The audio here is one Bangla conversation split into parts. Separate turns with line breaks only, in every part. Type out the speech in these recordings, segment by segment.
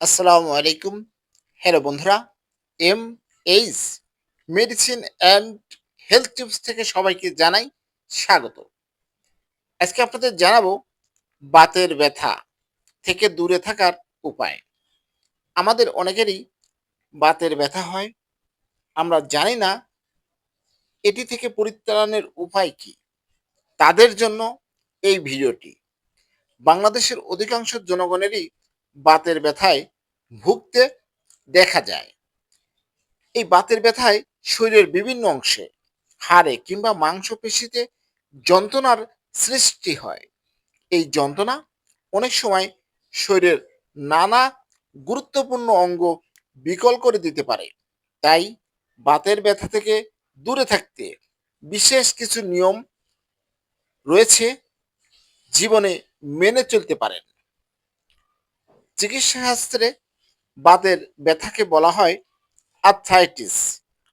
আসসালামু আলাইকুম। হ্যালো বন্ধুরা M H medicine and health tips থেকে সবাইকে জানাই স্বাগত। আজকে আপনাদের জানাব বাতের ব্যথা থেকে দূরে থাকার উপায়। আমাদের অনেকেরই বাতের ব্যথা হয়, আমরা জানি না এটি থেকে পরিত্রাণের উপায় কি। তাদের জন্য এই ভিডিওটি। বাংলাদেশের অধিকাংশ জনগণেরই বাতের ব্যথায় ভুগতে দেখা যায়। এই বাতের ব্যথায় শরীরের বিভিন্ন অংশে হাড়ে কিংবা মাংসপেশিতে যন্ত্রণার সৃষ্টি হয়। এই যন্ত্রণা অনেক সময় শরীরের নানা গুরুত্বপূর্ণ অঙ্গ বিকল করে দিতে পারে। তাই বাতের ব্যথা থেকে দূরে থাকতে বিশেষ কিছু নিয়ম রয়েছে, জীবনে মেনে চলতে পারেন। চিকিৎসা শাস্ত্রে বাতের ব্যথাকে বলা হয় আর্থাইটিস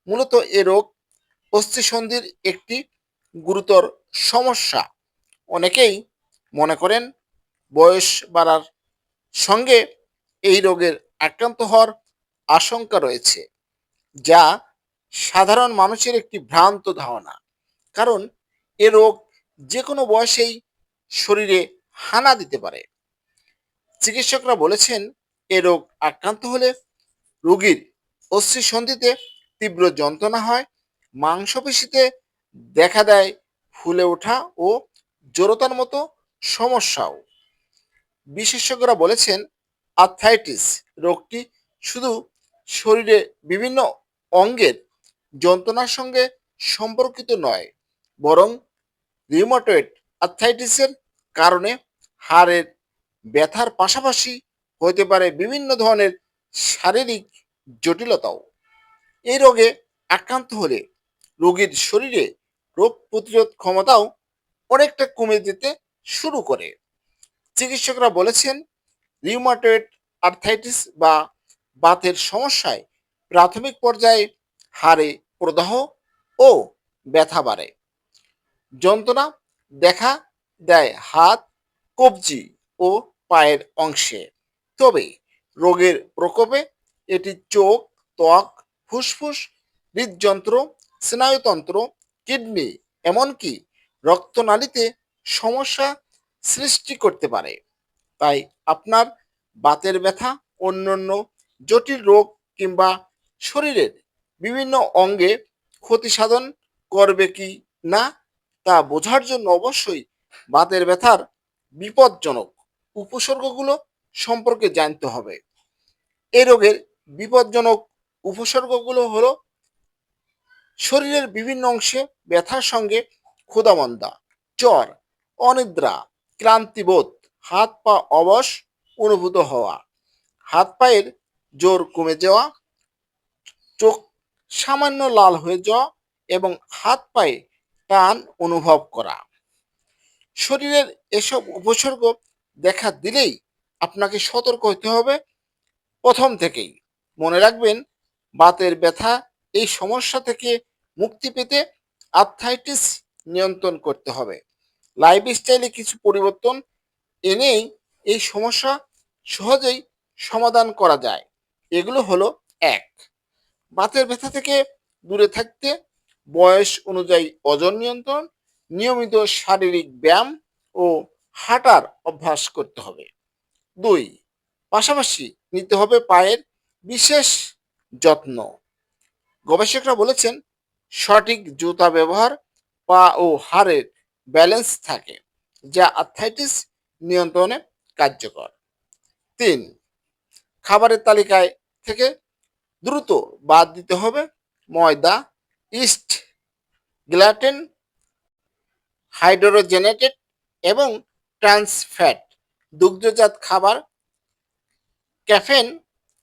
মূলত এ রোগ অস্থিসন্ধির একটি গুরুতর সমস্যা। অনেকেই মনে করেন বয়স বাড়ার সঙ্গে এই রোগের আক্রান্ত হওয়ার আশঙ্কা রয়েছে, যা সাধারণ মানুষের একটি ভ্রান্ত ধারণা। কারণ এ রোগ যে কোনো বয়সেই শরীরে হানা দিতে পারে। চিকিৎসকরা বলেছেন, এ রোগ আক্রান্ত হলে রোগীর অস্থিসন্ধিতে তীব্র যন্ত্রণা হয়, মাংসপেশিতে দেখা দেয় ফুলে ওঠা ও জড়তার মতো সমস্যাও। বিশেষজ্ঞরা বলেছেন আর্থাইটিস রোগটি শুধু শরীরে বিভিন্ন অঙ্গের যন্ত্রণার সঙ্গে সম্পর্কিত নয়, বরং রিউমাটয়েড আর্থাইটিসের কারণে হাড়ের ব্যথার পাশাপাশি হতে পারে বিভিন্ন ধরনের শারীরিক জটিলতাও। এই রোগে আক্রান্ত হলে রোগীর শরীরে রোগ প্রতিরোধ ক্ষমতাও অনেকটা কমে যেতে শুরু করে। চিকিৎসকরা বলেছেন, রিউমাটয়েড আর্থাইটিস বা বাতের সমস্যায় প্রাথমিক পর্যায়ে হাড়ে প্রদাহ ও ব্যথা বাড়ে। যন্ত্রণা দেখা দেয় হাত, কবজি ও পায়ের অংশে। তবে রোগের প্রকোপে এটি চোখ, ত্বক, ফুসফুস, হৃদযন্ত্র, স্নায়ুতন্ত্র, কিডনি এমনকি রক্তনালীতে সমস্যা সৃষ্টি করতে পারে। তাই আপনার বাতের ব্যথা, অন্যান্য জটিল রোগ কিংবা শরীরের বিভিন্ন অঙ্গে ক্ষতি সাধন করবে কি না, তা বোঝার জন্য অবশ্যই বাতের ব্যথার বিপজ্জনক উপসর্গগুলো সম্পর্কে জানতে হবে। এই রোগের বিপজ্জনক উপসর্গগুলো হলো শরীরের বিভিন্ন অংশে ব্যথার সঙ্গে ক্ষুদামন্দা জ্বর, অনিদ্রা, ক্লান্তিবোধ, হাত পা অবশ অনুভূত হওয়া, হাত পায়ের জোর কমে যাওয়া, চোখ সামান্য লাল হয়ে যাওয়া এবং হাত পায়ে টান অনুভব করা। শরীরের এসব উপসর্গ দেখা দিলেই আপনাকে সতর্ক হতে হবে প্রথম থেকেই। মনে রাখবেন, বাতের ব্যথা এই সমস্যা থেকে মুক্তি পেতে আর্থাইটিস নিয়ন্ত্রণ করতে হবে। লাইফস্টাইলে কিছু পরিবর্তন এনেই এই সমস্যা সহজেই সমাধান করা যায়। এগুলো হলো এক, বাতের ব্যথা থেকে দূরে থাকতে বয়স অনুযায়ী ওজন নিয়ন্ত্রণ, নিয়মিত শারীরিক ব্যায়াম ও হাঁটার অভ্যাস করতে হবে। দুই, পাশাপাশি নিতে হবে পায়ের বিশেষ যত্ন। গবেষকরা বলেছেন, সঠিক জুতা ব্যবহার পা ও হাড়ের ব্যালেন্স থাকে, যা আর্থাইটিস নিয়ন্ত্রণে কার্যকর। তিন, খাবারের তালিকায় থেকে দ্রুত বাদ দিতে হবে ময়দা ইস্ট গ্লাটেন হাইড্রোজেনেটেড এবং ট্রান্স ফ্যাট, দুগ্ধজাত খাবার, ক্যাফেন,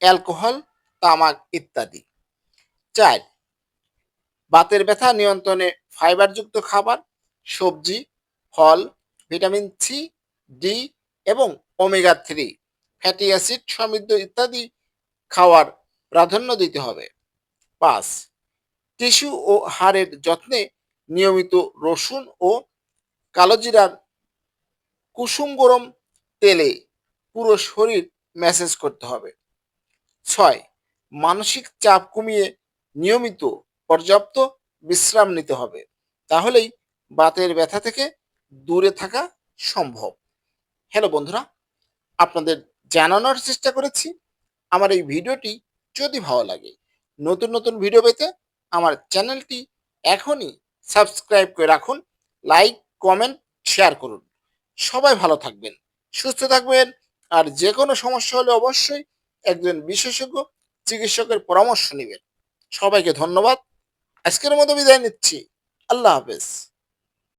অ্যালকোহল, তামাক ইত্যাদি। চার, বাতের ব্যথা নিয়ন্ত্রণে ফাইবারযুক্ত খাবার, সবজি, ফল, ভিটামিন সি ডি এবং ওমেগা থ্রি, ফ্যাটি অ্যাসিড সমৃদ্ধ ইত্যাদি খাওয়ার প্রাধান্য দিতে হবে। পাঁচ, টিস্যু ও হাড়ের যত্নে নিয়মিত রসুন ও কালোজিরার কুসুম গরম তেলে পুরো শরীর ম্যাসেজ করতে হবে। ছয়, মানসিক চাপ কমিয়ে নিয়মিত পর্যাপ্ত বিশ্রাম নিতে হবে। তাহলেই বাতের ব্যথা থেকে দূরে থাকা সম্ভব। হ্যালো বন্ধুরা, আপনাদের জানানোর চেষ্টা করেছি। আমার এই ভিডিওটি যদি ভালো লাগে, নতুন নতুন ভিডিও পেতে আমার চ্যানেলটি এখনই সাবস্ক্রাইব করে রাখুন, লাইক, কমেন্ট শেয়ার করুন। সবাই ভালো থাকবেন, সুস্থ থাকবেন, আর যে কোনো সমস্যা হলে অবশ্যই একজন বিশেষজ্ঞ চিকিৎসকের পরামর্শ নেবেন। সবাইকে ধন্যবাদ। আজকের মতো বিদায় নিচ্ছি। আল্লাহ হাফেজ।